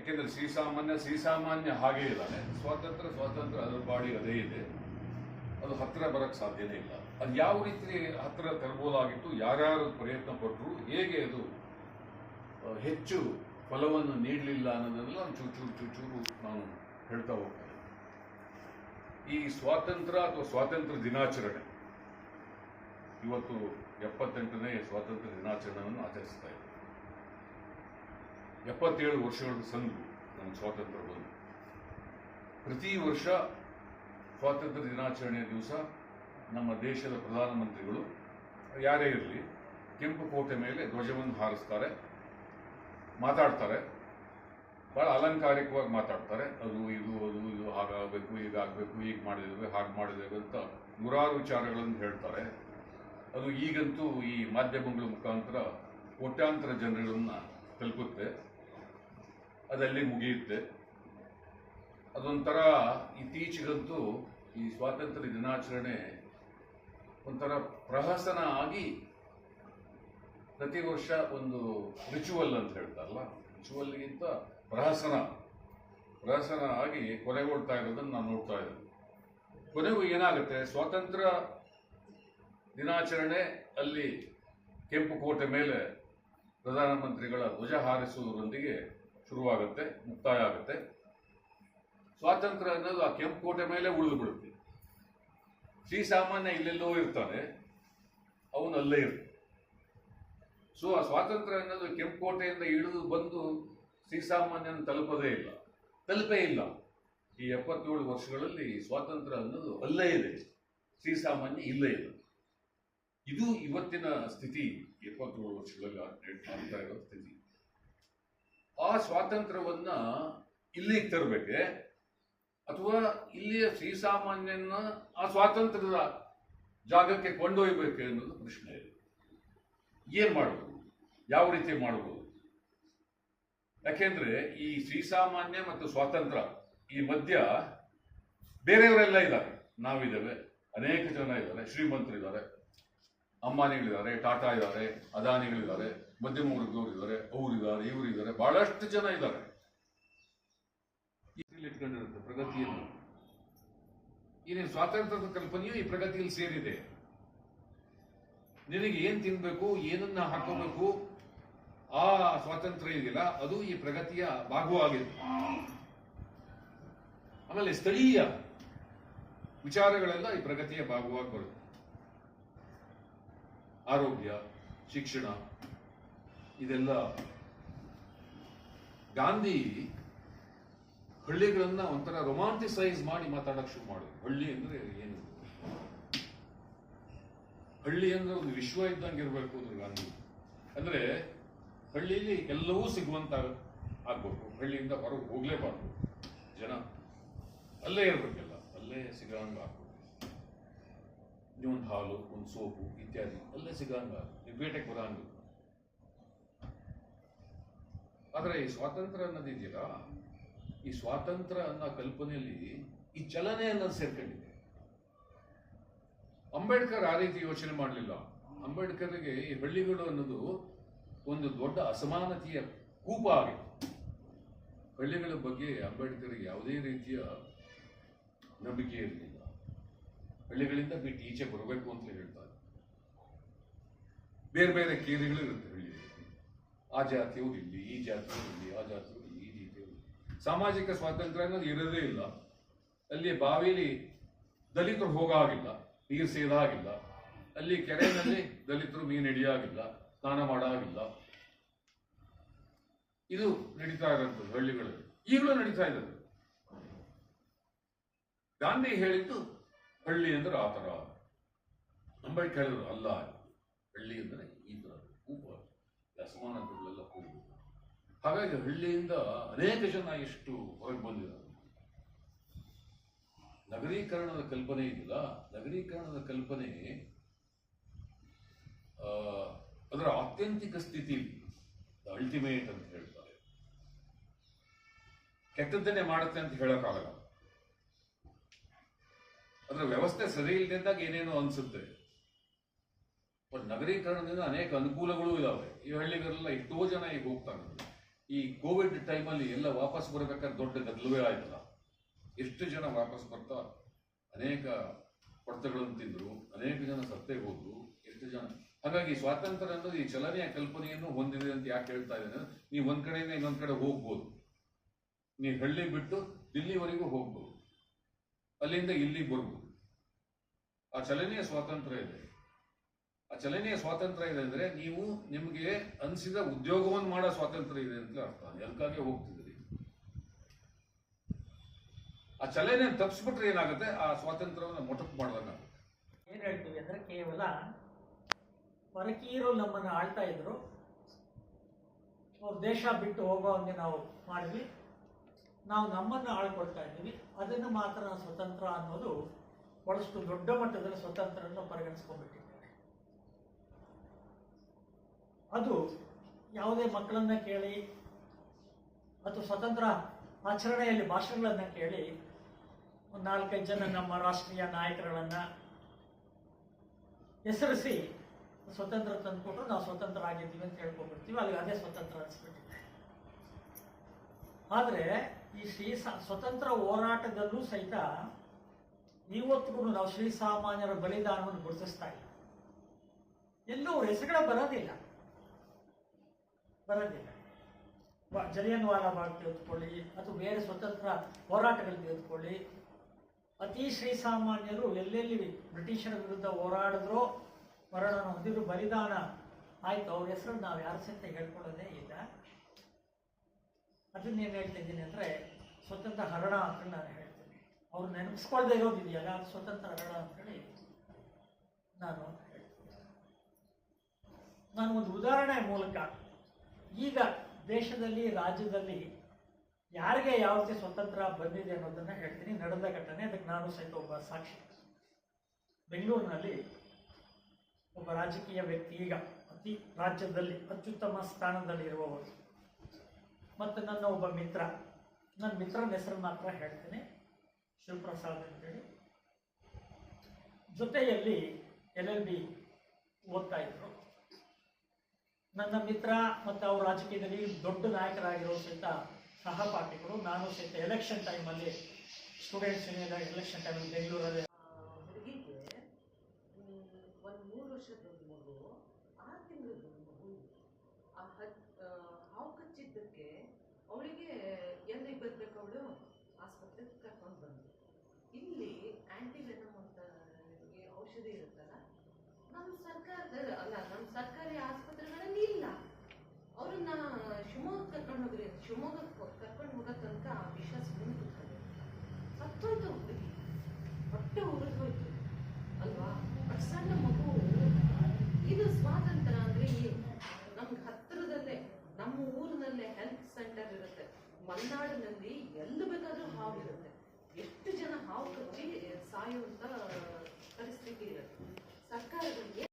ಯಾಕೆಂದ್ರೆ ಸಿ ಸಾಮಾನ್ಯ ಹಾಗೇ ಇದ್ದಾನೆ. ಸ್ವಾತಂತ್ರ್ಯ ಸ್ವಾತಂತ್ರ್ಯ ಅದರ ಬಾಡಿ ಅದೇ ಇದೆ. ಅದು ಹತ್ತಿರ ಬರಕ್ ಸಾಧ್ಯನೇ ಇಲ್ಲ. ಅದು ಯಾವ ರೀತಿ ಹತ್ತಿರ ತರಬಹುದಾಗಿತ್ತು ಯಾರ್ಯಾರು ಪ್ರಯತ್ನ ಪಟ್ಟರು ಹೇಗೆ ಅದು ಹೆಚ್ಚು ಫಲವನ್ನು ನೀಡಲಿಲ್ಲ ಅನ್ನೋದನ್ನೆಲ್ಲ ನಾನು ಚೂರು ಚೂರು ಚೂರು ಚೂರು ನಾನು ಹೇಳ್ತಾ ಹೋಗ್ತೇನೆ. ಈ ಸ್ವಾತಂತ್ರ್ಯ ಅಥವಾ ಸ್ವಾತಂತ್ರ್ಯ ದಿನಾಚರಣೆ. ಇವತ್ತು ಎಪ್ಪತ್ತೆಂಟನೇ ಸ್ವಾತಂತ್ರ್ಯ ದಿನಾಚರಣೆಯನ್ನು ಆಚರಿಸ್ತಾ ಇದ್ದೇವೆ ಎಪ್ಪತ್ತೇಳು ವರ್ಷಗಳ ಸಂದು ನಮ್ಮ ಸ್ವಾತಂತ್ರ್ಯ ಬಂದು. ಪ್ರತಿ ವರ್ಷ ಸ್ವಾತಂತ್ರ್ಯ ದಿನಾಚರಣೆಯ ದಿವಸ ನಮ್ಮ ದೇಶದ ಪ್ರಧಾನಮಂತ್ರಿಗಳು, ಯಾರೇ ಇರಲಿ, ಕೆಂಪು ಕೋಟೆ ಮೇಲೆ ಧ್ವಜವನ್ನು ಹಾರಿಸ್ತಾರೆ, ಮಾತಾಡ್ತಾರೆ. ಬಹಳ ಅಲಂಕಾರಿಕವಾಗಿ ಮಾತಾಡ್ತಾರೆ. ಅದು, ಇದು ಅದು, ಇದು, ಹಾಗಾಗಬೇಕು, ಹೀಗಾಗಬೇಕು, ಹೀಗೆ ಮಾಡಿದ್ದೇವೆ, ಹಾಗೆ ಮಾಡಿದ್ದೇವೆ ಅಂತ ನೂರಾರು ವಿಚಾರಗಳನ್ನು ಹೇಳ್ತಾರೆ. ಅದು ಈಗಂತೂ ಈ ಮಾಧ್ಯಮಗಳ ಮುಖಾಂತರ ಕೋಟ್ಯಾಂತರ ಜನರನ್ನು ತಲುಪುತ್ತೆ. ಅದಲ್ಲಿ ಮುಗಿಯುತ್ತೆ. ಅದೊಂಥರ ಇತ್ತೀಚೆಗಂತೂ ಈ ಸ್ವಾತಂತ್ರ್ಯ ದಿನಾಚರಣೆ ಒಂಥರ ಪ್ರಹಸನ ಆಗಿ ಪ್ರತಿ ವರ್ಷ ಒಂದು ರಿಚುವಲ್ ಅಂತ ಹೇಳ್ತಾರಲ್ಲ, ರಿಚುವಲ್ಗಿಂತ ಪ್ರಹಸನ ಪ್ರಹಸನ ಆಗಿ ಕೊನೆಗೊಳ್ತಾ ಇರೋದನ್ನು ನಾನು ನೋಡ್ತಾ ಇದ್ದೀನಿ. ಕೊನೆಗೂ ಏನಾಗುತ್ತೆ, ಸ್ವಾತಂತ್ರ್ಯ ದಿನಾಚರಣೆ ಅಲ್ಲಿ ಕೆಂಪು ಕೋಟೆ ಮೇಲೆ ಪ್ರಧಾನಮಂತ್ರಿಗಳ ಧ್ವಜ ಹಾರಿಸುವುದರೊಂದಿಗೆ ಶುರುವಾಗುತ್ತೆ, ಮುಕ್ತಾಯ ಆಗುತ್ತೆ. ಸ್ವಾತಂತ್ರ್ಯ ಅನ್ನೋದು ಆ ಕೆಂಪು ಕೋಟೆ ಮೇಲೆ ಉಳಿದು ಬಿಡುತ್ತೆ. ಶ್ರೀಸಾಮಾನ್ಯ ಇಲ್ಲೆಲ್ಲೋ ಇರ್ತಾನೆ, ಅವನು ಅಲ್ಲೇ ಇರ್ತಾನೆ. ಸೊ ಆ ಸ್ವಾತಂತ್ರ್ಯ ಅನ್ನೋದು ಕೆಂಪು ಕೋಟೆಯಿಂದ ಇಳಿದು ಬಂದು ಶ್ರೀಸಾಮಾನ್ಯನ ತಲುಪದೇ ಇಲ್ಲ. ತಲುಪೇ ಇಲ್ಲ. ಈ ಎಪ್ಪತ್ತೇಳು ವರ್ಷಗಳಲ್ಲಿ ಸ್ವಾತಂತ್ರ್ಯ ಅನ್ನೋದು ಅಲ್ಲೇ ಇದೆ. ಶ್ರೀಸಾಮಾನ್ಯ ಇಲ್ಲೇ ಇಲ್ಲ. ಇದು ಇವತ್ತಿನ ಸ್ಥಿತಿ. ಎಪ್ಪತ್ತೇಳು ವರ್ಷಗಳಲ್ಲಿ ಆಗ್ತಾ ಇರೋ ಸ್ಥಿತಿ. ಆ ಸ್ವಾತಂತ್ರ್ಯವನ್ನ ಇಲ್ಲಿಗೆ ತರಬೇಕೆ. ಅಥವಾ ಇಲ್ಲಿಯ ಶ್ರೀಸಾಮಾನ್ಯನ ಆ ಸ್ವಾತಂತ್ರ್ಯದ ಜಾಗಕ್ಕೆ ಕೊಂಡೊಯ್ಯಬೇಕು ಅನ್ನೋದು ಪ್ರಶ್ನೆ ಇದೆ. ಏನ್ ಮಾಡಬಹುದು ಯಾವ ರೀತಿ ಮಾಡಬಹುದು ಯಾಕೆಂದ್ರೆ ಈ ಶ್ರೀಸಾಮಾನ್ಯ ಮತ್ತು ಸ್ವಾತಂತ್ರ್ಯ ಈ ಮಧ್ಯ ಬೇರೆಯವರೆಲ್ಲ ಇದ್ದಾರೆ. ನಾವಿದ್ದೇವೆ. ಅನೇಕ ಜನ ಇದ್ದಾರೆ. ಶ್ರೀಮಂತರಿದ್ದಾರೆ. ಅಂಬಾನಿಗಳಿದ್ದಾರೆ ಟಾಟಾ ಇದ್ದಾರೆ ಅದಾನಿಗಳಿದ್ದಾರೆ ಮಧ್ಯಮ ವರ್ಗದವರು ಇದ್ದಾರೆ ಅವರಿದ್ದಾರೆ ಇವರಿದ್ದಾರೆ ಬಹಳಷ್ಟು ಜನ ಇದ್ದಾರೆ. ಇಟ್ಕೊಂಡಿರುತ್ತೆ ಪ್ರಗತಿಯನ್ನು. ಏನೇನು ಸ್ವಾತಂತ್ರ್ಯದ ಕಲ್ಪನೆಯು ಈ ಪ್ರಗತಿಯಲ್ಲಿ ಸೇರಿದೆ. ನಿನಗೆ ಏನ್ ತಿನ್ಬೇಕು, ಏನನ್ನ ಹಾಕೋಬೇಕು, ಆ ಸ್ವಾತಂತ್ರ್ಯ ಇದೆಯಲ್ಲ, ಅದು ಈ ಪ್ರಗತಿಯ ಭಾಗವಾಗಿದೆ ಆಮೇಲೆ ಸ್ಥಳೀಯ ವಿಚಾರಗಳೆಲ್ಲ ಈ ಪ್ರಗತಿಯ ಭಾಗವಾಗಿ ಬರುತ್ತೆ. ಆರೋಗ್ಯ, ಶಿಕ್ಷಣ, ಇದೆಲ್ಲ ಗಾಂಧಿ ಹಳ್ಳಿಗಳನ್ನ ಒಂಥರ ರೊಮಾಂಟಿಸೈಸ್ ಮಾಡಿ ಮಾತಾಡಕ್ ಶುರು ಮಾಡಿದ್ರು. ಹಳ್ಳಿ ಅಂದ್ರೆ ಏನು? ಹಳ್ಳಿ ಅಂದ್ರೆ ಒಂದು ವಿಶ್ವ ಇದ್ದಂಗೆ ಇರಬೇಕು ಅಂದ್ರೆ ಗಾಂಧಿ. ಅಂದ್ರೆ ಹಳ್ಳಿಯಲ್ಲಿ ಎಲ್ಲವೂ ಸಿಗುವಂತ ಆಗ್ಬೇಕು. ಹಳ್ಳಿಯಿಂದ ಹೊರಗೆ ಹೋಗ್ಲೇಬಾರ್ದು ಜನ. ಅಲ್ಲೇ ಇರ್ಬೇಕೆಲ್ಲ. ಅಲ್ಲೇ ಸಿಗಂಗ ಒಂದು ಹಾಲು, ಒಂದು ಸೋಪು ಇತ್ಯಾದಿ ಎಲ್ಲ ಸಿಗಂಗ. ನೀವು ಬೇಟೆಗೆ ಆದ್ರೆ ಈ ಸ್ವಾತಂತ್ರ್ಯ ಅನ್ನೋದಿದೆಯಲ್ಲ ಈ ಸ್ವಾತಂತ್ರ್ಯ ಅನ್ನೋ ಕಲ್ಪನೆಯಲ್ಲಿ ಈ ಚಲನೆ ಅನ್ನೋದು ಸೇರ್ಕೊಂಡಿದೆ. ಅಂಬೇಡ್ಕರ್ ಆ ರೀತಿ ಯೋಚನೆ ಮಾಡಲಿಲ್ಲ. ಅಂಬೇಡ್ಕರ್ಗೆ ಈ ಹಳ್ಳಿಗಳು ಅನ್ನೋದು ಒಂದು ದೊಡ್ಡ ಅಸಮಾನತೆಯ ಕೂಪ ಆಗಿದೆ ಹಳ್ಳಿಗಳ ಬಗ್ಗೆ ಅಂಬೇಡ್ಕರ್ಗೆ ಯಾವುದೇ ರೀತಿಯ ನಂಬಿಕೆ ಇರಲಿಲ್ಲ. ಹಳ್ಳಿಗಳಿಂದ ಬಿಟ್ಟು ಈಚೆ ಬರಬೇಕು ಅಂತ ಹೇಳ್ತಾರೆ ಬೇರೆ ಬೇರೆ ಕೇರಿಗಳು ಇರುತ್ತೆ ಹಳ್ಳಿ ಆ ಜಾತಿಯವರು ಇಲ್ಲಿ, ಈ ಜಾತಿಯವರು ಇಲ್ಲಿ, ಆ ಜಾತಿಯವರು ಈ ಜಾತಿಯವರು ಸಾಮಾಜಿಕ ಸ್ವಾತಂತ್ರ್ಯ ಅನ್ನೋದು ಇರೋದೇ ಇಲ್ಲ. ಅಲ್ಲಿ ಬಾವಿಲಿ ದಲಿತರು ಹೋಗಾಗಿಲ್ಲ, ನೀರು ಸೇದಾಗಿಲ್ಲ. ಅಲ್ಲಿ ಕೆರೆಯಲ್ಲಿ ದಲಿತರು ಮೀನು ಹಿಡಿಯಾಗಿಲ್ಲ, ಸ್ನಾನ ಮಾಡಾಗಿಲ್ಲ. ಇದು ನಡೀತಾ ಇರೋಂಥದ್ದು ಹಳ್ಳಿಗಳಲ್ಲಿ. ಈಗಲೂ ನಡೀತಾ ಇದ್ದಾರೆ ಗಾಂಧಿ ಹೇಳಿದ್ದು ಹಳ್ಳಿ ಅಂದ್ರೆ ಆ ಥರ. ಹೇಳಿದ್ರು ಅಲ್ಲ, ಹಳ್ಳಿ ಅಂದ್ರೆ ಈ ಥರ ಕೂಪ ಅಸಮಾನತೆಗಳೆಲ್ಲ ಕೂಡ ಹಾಗಾಗಿ ಹಳ್ಳಿಯಿಂದ ಅನೇಕ ಜನ ಎಷ್ಟು ಹೊರಗೆ ಬಂದಿದ್ದಾರೆ. ನಗರೀಕರಣದ ಕಲ್ಪನೆ ಇದೆಯಲ್ಲ, ನಗರೀಕರಣದ ಕಲ್ಪನೆ ಅದರ ಆತ್ಯಂತಿಕ ಸ್ಥಿತಿ ಅಲ್ಟಿಮೇಟ್ ಅಂತ ಹೇಳ್ತಾರೆ. ಕೆಟ್ಟದ್ದನ್ನೇ ಮಾಡುತ್ತೆ ಅಂತ ಹೇಳಕ್ಕಾಗಲ್ಲ. ಅದರ ವ್ಯವಸ್ಥೆ ಸರಿ ಇಲ್ಲದಿದ್ದಾಗ ಏನೇನೋ ಅನ್ಸುತ್ತೆ. ಬಟ್ ನಗರೀಕರಣದಿಂದ ಅನೇಕ ಅನುಕೂಲಗಳು ಇದಾವೆ. ಈ ಹಳ್ಳಿಗರೆಲ್ಲ ಎಷ್ಟೋ ಜನ ಈಗ ಹೋಗ್ತಾರೆ. ಈ ಕೋವಿಡ್ ಟೈಮಲ್ಲಿ ಎಲ್ಲ ವಾಪಸ್ ಬರಬೇಕಾದ್ರೆ ದೊಡ್ಡ ಗದ್ದಲವೇ ಆಯ್ತಲ್ಲ. ಎಷ್ಟು ಜನ ವಾಪಸ್ ಬರ್ತಾ ಅನೇಕ ಹೊಡೆತಗಳನ್ನು ತಿಂದರು, ಅನೇಕ ಜನ ಸತ್ತೇ ಹೋದ್ರು, ಎಷ್ಟು ಜನ. ಹಾಗಾಗಿ ಸ್ವಾತಂತ್ರ್ಯ ಅನ್ನೋದು ಈ ಚಲನೆಯ ಕಲ್ಪನೆಯನ್ನು ಹೊಂದಿದೆ ಅಂತ ಯಾಕೆ ಹೇಳ್ತಾ ಇದ್ದೇನೆ ನೀವು ಒಂದ್ ಕಡೆಯಿಂದ ಇನ್ನೊಂದ್ ಕಡೆ ಹೋಗ್ಬೋದು. ನೀವು ಹಳ್ಳಿ ಬಿಟ್ಟು ದಿಲ್ಲಿವರೆಗೂ ಹೋಗ್ಬೋದು. ಅಲ್ಲಿಂದ ಇಲ್ಲಿಗೆ ಬರ್ಬೋದು ಆ ಚಲನೆಯ ಸ್ವಾತಂತ್ರ್ಯ ಇದೆ. ಆ ಚಲನೆಯ ಸ್ವಾತಂತ್ರ್ಯ ಇದೆ ಅಂದ್ರೆ ನೀವು ನಿಮಗೆ ಅನಿಸಿದ ಉದ್ಯೋಗವನ್ನು ಮಾಡೋ ಸ್ವಾತಂತ್ರ್ಯ ಇದೆ ಅಂತ ಅರ್ಥ. ಎಲ್ಕಾಗೆ ಹೋಗ್ತಿದ್ರಿ? ಆ ಚಲನೆ ತಪ್ಪಿಸ್ಬಿಟ್ರೆ ಏನಾಗುತ್ತೆ? ಆ ಸ್ವಾತಂತ್ರ್ಯವನ್ನು ಮೊಟಕ್ ಮಾಡ್ದಂಗಾಗುತ್ತೆ. ಏನು ಹೇಳ್ತೀವಿ ಅಂದರೆ ಕೇವಲ ಪರಕೀಯರು ನಮ್ಮನ್ನು ಆಳ್ತಾ ಇದ್ರು. ಅವ್ರ ದೇಶ ಬಿಟ್ಟು ಹೋಗೋ ಹಂಗೆ ನಾವು ಮಾಡಿದ್ವಿ. ನಾವು ನಮ್ಮನ್ನು ಆಳ್ಕೊಳ್ತಾ ಇದ್ದೀವಿ. ಅದನ್ನು ಮಾತ್ರ ಸ್ವತಂತ್ರ ಅನ್ನೋದು ಬಹಳಷ್ಟು ದೊಡ್ಡ ಮಟ್ಟದಲ್ಲಿ ಸ್ವತಂತ್ರವನ್ನು ಪರಿಗಣಿಸ್ಕೊಂಡ್ಬಿಟ್ಟಿದ್ದೇವೆ ಅದು ಯಾವುದೇ ಮಕ್ಕಳನ್ನ ಕೇಳಿ ಅಥವಾ ಸ್ವತಂತ್ರ ಆಚರಣೆಯಲ್ಲಿ ಭಾಷಣಗಳನ್ನು ಕೇಳಿ ಒಂದು ನಾಲ್ಕೈದು ಜನ ನಮ್ಮ ರಾಷ್ಟ್ರೀಯ ನಾಯಕರುಗಳನ್ನ ಹೆಸರಿಸಿ ಸ್ವತಂತ್ರ ತಂದುಕೊಟ್ಟು ನಾವು ಸ್ವತಂತ್ರ ಆಗಿದ್ದೀವಿ ಅಂತ ಹೇಳ್ಕೊಂಡ್ಬಿಡ್ತೀವಿ. ಅಲ್ಲಿ ಅದೇ ಸ್ವತಂತ್ರ ಅನಿಸ್ಬಿಟ್ಟಿದೆ. ಆದರೆ ಈ ಶ್ರೀ ಸ್ವತಂತ್ರ ಹೋರಾಟದಲ್ಲೂ ಸಹಿತ ಇವತ್ತಿಗೂ ನಾವು ಶ್ರೀಸಾಮಾನ್ಯರ ಬಲಿದಾನವನ್ನು ಗುರುತಿಸ್ತಾ ಇಲ್ಲ. ಎಲ್ಲೂ ಅವ್ರ ಹೆಸರುಗಳ ಬರೋದಿಲ್ಲ. ಬರೋದಿಲ್ಲ. ಬ- ಜಲಿಯನ್ ವಾಲಾಬಾಗ್ ತೆಗೆದುಕೊಳ್ಳಿ, ಅಥವಾ ಬೇರೆ ಸ್ವತಂತ್ರ ಹೋರಾಟಗಳು ತೆಗೆದುಕೊಳ್ಳಿ. ಅತಿ ಶ್ರೀ ಸಾಮಾನ್ಯರು ಎಲ್ಲೆಲ್ಲಿ ಬ್ರಿಟಿಷರ ವಿರುದ್ಧ ಹೋರಾಡಿದ್ರೋ ಮರಣ ಹೊಂದಿದ್ರು ಬಲಿದಾನ ಆಯಿತು, ಅವ್ರ ಹೆಸರು ನಾವು ಯಾರ ಸಹಿತ ಹೇಳ್ಕೊಳ್ಳೋದೇ ಇಲ್ಲ. ಅದನ್ನೇನು ಹೇಳ್ತಾ ಇದ್ದೀನಿ ಅಂದರೆ ಸ್ವತಂತ್ರ ಹರಣ ಅಂತ ನಾನು ಹೇಳ್ತೀನಿ. ಅವ್ರು ನೆನಪಿಸ್ಕೊಳ್ದೇ ಇರೋದಿದೆಯಲ್ಲ ಅದು ಸ್ವತಂತ್ರ ಹರಣ ಅಂತೇಳಿ ನಾನು ಹೇಳ್ತೀನಿ. ನಾನು ಒಂದು ಉದಾಹರಣೆ ಮೂಲಕ ಈಗ ದೇಶದಲ್ಲಿ, ರಾಜ್ಯದಲ್ಲಿ ಯಾರಿಗೆ ಯಾವ ರೀತಿ ಸ್ವತಂತ್ರ ಬಂದಿದೆ ಅನ್ನೋದನ್ನ ಹೇಳ್ತೀನಿ. ನಡೆದ ಘಟನೆ, ಅದಕ್ಕೆ ನಾನು ಸಹಿತ ಒಬ್ಬ ಸಾಕ್ಷಿ. ಬೆಂಗಳೂರಿನಲ್ಲಿ ಒಬ್ಬ ರಾಜಕೀಯ ವ್ಯಕ್ತಿ ಈಗ ಅತಿ ರಾಜ್ಯದಲ್ಲಿ ಅತ್ಯುತ್ತಮ ಸ್ಥಾನದಲ್ಲಿ ಇರುವವರು ಮತ್ತು ನನ್ನ ಒಬ್ಬ ಮಿತ್ರ, ನನ್ನ ಮಿತ್ರನ ಹೆಸರು ಮಾತ್ರ ಹೇಳ್ತೀನಿ. ಶಿವಪ್ರಸಾದ್ ಅಂತೇಳಿ. ಜೊತೆಯಲ್ಲಿ ಎಲ್ ಎಲ್ ಬಿ ಓದ್ತಾ ಇದ್ರು. ನನ್ನ ಮಿತ್ರ ಮತ್ತು ಅವ್ರ ರಾಜಕೀಯದಲ್ಲಿ ದೊಡ್ಡ ನಾಯಕರಾಗಿರೋ ಸಹಿತ ಸಹಪಾಠಿಗಳು ನಾನು ಸಹಿತ ಎಲೆಕ್ಷನ್ ಟೈಮಲ್ಲಿ ಸ್ಟೂಡೆಂಟ್ಸ್ ಎಲೆಕ್ಷನ್ ಟೈಮಲ್ಲಿ ಬೆಂಗಳೂರಲ್ಲಿ. ಒಂದು ಮೂರು ವರ್ಷದ ಒಂದು ಮಗು ಆರು ತಿಂಗಳದ ಒಂದು ಮಗು ಆ ಹತ್ ಆ, ಹಾವು ಕಚ್ಚಿದ್ದಕ್ಕೆ ಅವಳಿಗೆ ಎಲ್ಲಿಗೆ ಬರ್ಬೇಕು ಅವಳು ಆಸ್ಪತ್ರೆಗೆ ಕರ್ಕೊಂಡು ಬಂದು ಇಲ್ಲಿ ಆ್ಯಂಟಿವೆನಮ್ ಅಂತ ಈ ಔಷಧಿ ಇರುತ್ತಲ್ಲ, ನಮ್ಮ ಸರ್ಕಾರದ ಅಲ್ಲ, ನಮ್ಮ ಸರ್ಕಾರಿ ಆಸ್ಪತ್ರೆಗಳಲ್ಲಿ ಇಲ್ಲ. ಅವ್ರನ್ನ ಶಿವಮೊಗ್ಗಕ್ಕೆ ಕರ್ಕೊಂಡು ಹೋಗ್ರಿ ಶಿವಮೊಗ್ಗಕ್ಕೆ ಕರ್ಕೊಂಡು ಹೋಗೋ ತನಕ ಆ ವಿಷ ಸುಮ್ಮನೆ ಸತ್ತೋಯ್ತು ಹುಡುಗಿ. ಹೊಟ್ಟೆ ಉರಿದು ಹೋಯ್ತು ಅಲ್ವಾ? ಬಟ್ ಸಣ್ಣ ಮಗು, ಇದು ಸ್ವಾತಂತ್ರ್ಯ ಅಂದ್ರೆ ಏನು? ನಮ್ಗೆ ಹತ್ತಿರದಲ್ಲೇ, ನಮ್ಮ ಊರಿನಲ್ಲೇ ಹೆಲ್ತ್ ಸೆಂಟರ್ ಇರುತ್ತೆ. ಮಲೆನಾಡಿನಲ್ಲಿ ಎಲ್ಲಿ ಬೇಕಾದ್ರೂ ಹಾವು ಇರುತ್ತೆ. ಎಷ್ಟು ಜನ ಹಾವು ಕಚ್ಚಿ ಸಾಯುವಂತ ಪರಿಸ್ಥಿತಿ ಇರುತ್ತೆ ಸರ್ಕಾರಗಳಿಗೆ